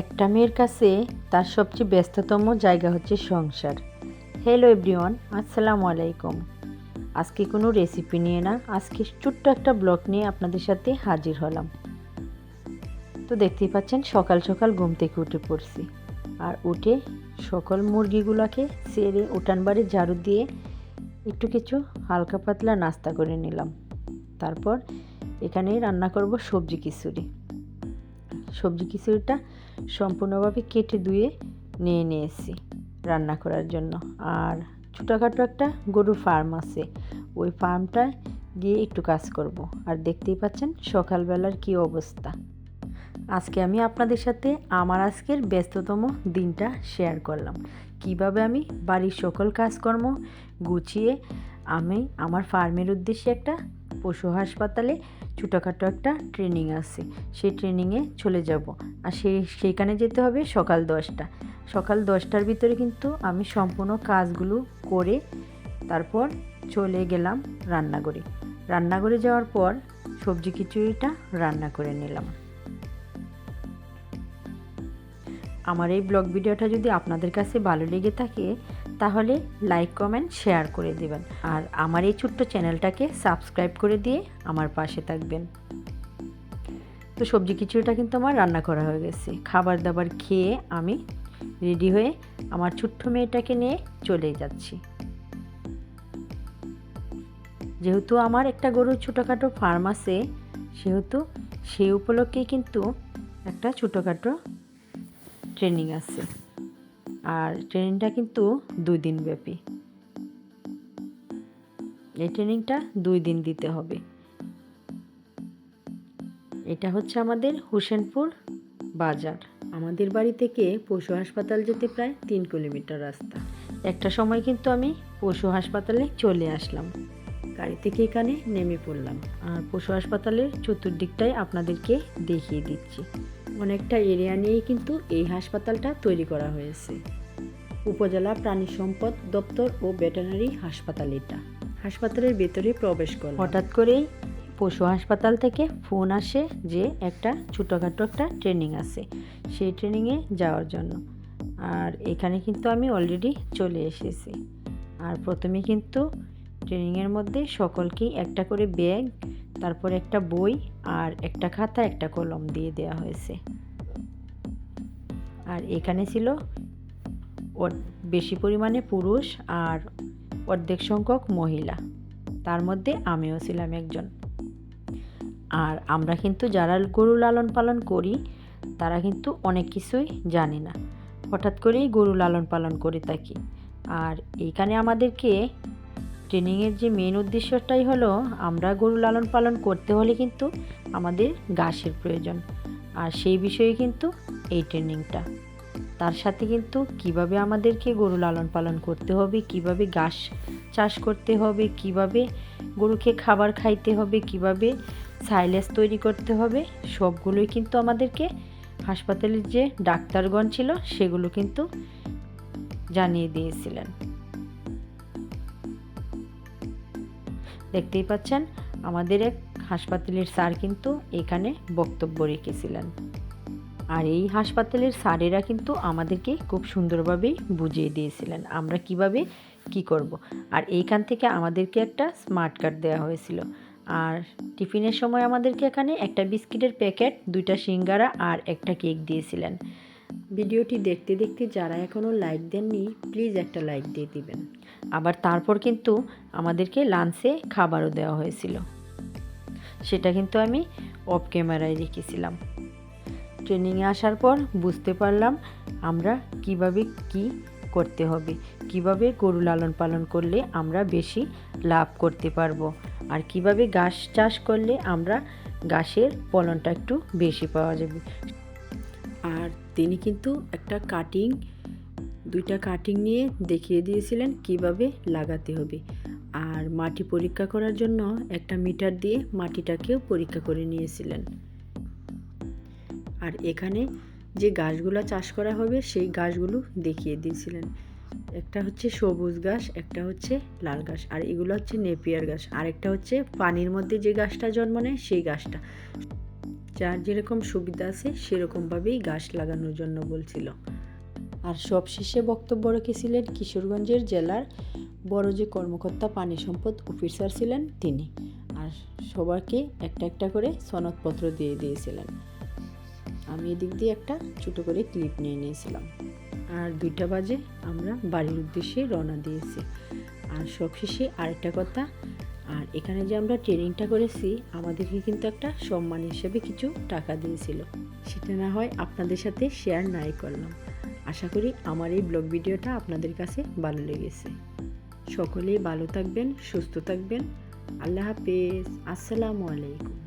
একটা মেয়ের কাছে তার সবচেয়ে ব্যস্ততম জায়গা হচ্ছে সংসার। হ্যালো এভরিওয়ান, আসসালামু আলাইকুম। আজকে কোনো রেসিপি নিয়ে না, আজকে ছোট্ট একটা ব্লগ নিয়ে আপনাদের সাথে হাজির হলাম। তো দেখতেই পাচ্ছেন, সকাল সকাল ঘুম থেকে উঠে পড়ছি। আর উঠে সকল মুরগিগুলোকে সেরে উঠান বাড়ি ঝাড়ু দিয়ে একটু কিছু হালকা পাতলা নাস্তা করে নিলাম। তারপর এখানে রান্না করব সবজি খিচুড়ি। সবজি খিচুড়িটা সম্পূর্ণভাবে কেটে ধুয়ে নিয়ে নিয়েছি রান্না করার জন্য। আর ছোটোখাটো একটা গরুর ফার্ম আছে। ওই ফার্মটায় গিয়ে একটু কাজ করব। আর দেখতেই পাচ্ছেন সকালবেলার কি অবস্থা। আজকে আমি আপনাদের সাথে আমার আজকের ব্যস্ততম দিনটা শেয়ার করলাম। কীভাবে আমি বাড়ির সকল কাজকর্ম গুছিয়ে আমি আমার ফার্মের উদ্দেশ্যে একটা পশু হাসপাতালে ছোটোখাটো একটা ট্রেনিং আছে। সেই ট্রেনিংয়ে চলে যাব। আর সেই, সেইখানে যেতে হবে সকাল দশটা। সকাল দশটার ভিতরে কিন্তু আমি সম্পূর্ণ কাজগুলো করে তারপর চলে গেলাম রান্নাঘরে। রান্নাঘরে যাওয়ার পর সবজি খিচুড়িটা রান্না করে নিলাম। আমার এই ব্লগ ভিডিওটা যদি আপনাদের কাছে ভালো লেগে থাকে তাহলে লাইক, কমেন্ট, শেয়ার করে দেবেন। আর আমার এই ছোট্ট চ্যানেলটাকে সাবস্ক্রাইব করে দিয়ে আমার পাশে থাকবেন। তো সবজি খিচুড়িটা কিন্তু আমার রান্না করা হয়ে গেছে। খাবার দাবার খেয়ে আমি রেডি হয়ে আমার ছোট্ট মেয়েটাকে নিয়ে চলে যাচ্ছি। যেহেতু আমার একটা গরুর ছোটোখাটো ফার্ম আছে, সেহেতু সেই উপলক্ষে কিন্তু একটা ছোটোখাটো ট্রেনিং আছে। আর ট্রেনিংটা কিন্তু দুই দিন ব্যাপী। এই ট্রেনিংটা দুই দিন দিতে হবে। এটা হচ্ছে আমাদের হোসেনপুর বাজার। আমাদের বাড়ি থেকে পশু হাসপাতাল যেতে প্রায় তিন কিলোমিটার রাস্তা। একটা সময় কিন্তু আমি পশু হাসপাতালে চলে আসলাম। গাড়ি থেকে এখানে নেমে পড়লাম। আর পশু হাসপাতালের চতুর্দিকটাই আপনাদেরকে দেখিয়ে দিচ্ছি। অনেকটা এরিয়া নিয়েই কিন্তু এই হাসপাতালটা তৈরি করা হয়েছে। উপজেলা প্রাণী সম্পদ দপ্তর ও ভেটেরিনারি হাসপাতাল এটা। হাসপাতালের ভেতরে প্রবেশ করল হঠাৎ করেই পশু হাসপাতাল থেকে ফোন আসে যে একটা ছোটোখাটো একটা ট্রেনিং আছে। সেই ট্রেনিংয়ে যাওয়ার জন্য। আর এখানে কিন্তু আমি অলরেডি চলে এসেছি। আর প্রথমে কিন্তু ট্রেনিংয়ের মধ্যে সকলকেই একটা করে ব্যাগ, তারপর একটা বই আর একটা খাতা, একটা কলম দিয়ে দেওয়া হয়েছে। আর এখানে ছিল বেশি পরিমাণে পুরুষ আর অর্ধেক সংখ্যক মহিলা। তার মধ্যে আমিও ছিলাম একজন। আর আমরা কিন্তু যারা গরু লালন পালন করি, তারা কিন্তু অনেক কিছুই জানি না। হঠাৎ করেই গরু লালন পালন করে থাকি। আর এইখানে আমাদেরকে ট্রেনিংয়ের যে মেন উদ্দেশ্যটাই হলো, আমরা গরু লালন পালন করতে হলে কিন্তু আমাদের ঘাসের প্রয়োজন। আর সেই বিষয়ে কিন্তু এই ট্রেনিংটা। তার সাথে কিন্তু কীভাবে আমাদেরকে গরু লালন পালন করতে হবে, কীভাবে ঘাস চাষ করতে হবে, কীভাবে গরুকে খাবার খাইতে হবে, কীভাবে সাইলেস তৈরি করতে হবে, সবগুলোই কিন্তু আমাদেরকে হাসপাতালের যে ডাক্তারগণ ছিল, সেগুলো কিন্তু জানিয়ে দিয়েছিলেন। দেখতেই পাচ্ছেন, আমাদের এক হাসপাতালের স্যার কিন্তু এখানে বক্তব্য রেখেছিলেন। আর এই হাসপাতালের স্যারেরা কিন্তু আমাদেরকে খুব সুন্দরভাবেই বুঝিয়ে দিয়েছিলেন, আমরা কীভাবে কি করব। আর এইখান থেকে আমাদেরকে একটা স্মার্ট কার্ড দেওয়া হয়েছিল। আর টিফিনের সময় আমাদেরকে এখানে একটা বিস্কিটের প্যাকেট, দুইটা সিঙ্গারা আর একটা কেক দিয়েছিলেন। ভিডিওটি দেখতে দেখতে যারা এখনও লাইক দেননি প্লিজ একটা লাইক দিয়ে দিবেন। আবার তারপর কিন্তু আমাদেরকে লাঞ্চে খাবারও দেওয়া হয়েছিল। সেটা কিন্তু আমি অফ ক্যামেরায় রেখেছিলাম। ট্রেনিংয়ে আসার পর বুঝতে পারলাম আমরা কীভাবে কি করতে হবে, কীভাবে গরু লালন পালন করলে আমরা বেশি লাভ করতে পারব, আর কীভাবে ঘাস চাষ করলে আমরা ঘাসের ফলনটা একটু বেশি পাওয়া যাবে। আর তিনি কিন্তু একটা কাটিং দুইটা কাটিং নিয়ে দেখিয়ে দিয়েছিলেন কীভাবে লাগাতে হবে। আর মাটি পরীক্ষা করার জন্য একটা মিটার দিয়ে মাটিটাকেও পরীক্ষা করে নিয়েছিলেন। আর এখানে যে গাছগুলো চাষ করা হবে, সেই গাছগুলো দেখিয়ে দিয়েছিলেন। একটা হচ্ছে সবুজ ঘাস একটা হচ্ছে লাল ঘাস আর এগুলো হচ্ছে নেপিয়ার ঘাস আর একটা হচ্ছে পানির মধ্যে যে গাছটা জন্ম নেয়, সেই গাছটা। যার যেরকম সুবিধা আছে সেরকমভাবেই গাছ লাগানোর জন্য বলছিল। আর সবশেষে বক্তব্য রেখেছিলেন কিশোরগঞ্জের জেলার বড় যে কর্মকর্তা, পানি সম্পদ অফিসার ছিলেন তিনি। আর সবাইকে একটা একটা করে সনদপত্র দিয়ে দিয়েছিলেন। আমি এদিক দিয়ে একটা ছোটো করে ক্লিপ নিয়ে নিয়েছিলাম। আর দুইটা বাজে আমরা বাড়ির উদ্দেশ্যে রওনা দিয়েছি। আর সবশেষে আরেকটা কথা আর এখানে যে আমরা ট্রেনিংটা করেছি, আমাদেরকে কিন্তু একটা সম্মান হিসেবে কিছু টাকা দিয়েছিল। সেটা না হয় আপনাদের সাথে শেয়ার নাই করলাম। আশা করি আমার এই ব্লগ ভিডিওটা আপনাদের কাছে ভালো লেগেছে। সকলেই ভালো থাকবেন, সুস্থ থাকবেন। আল্লাহ হাফেজ। আসসালামু আলাইকুম।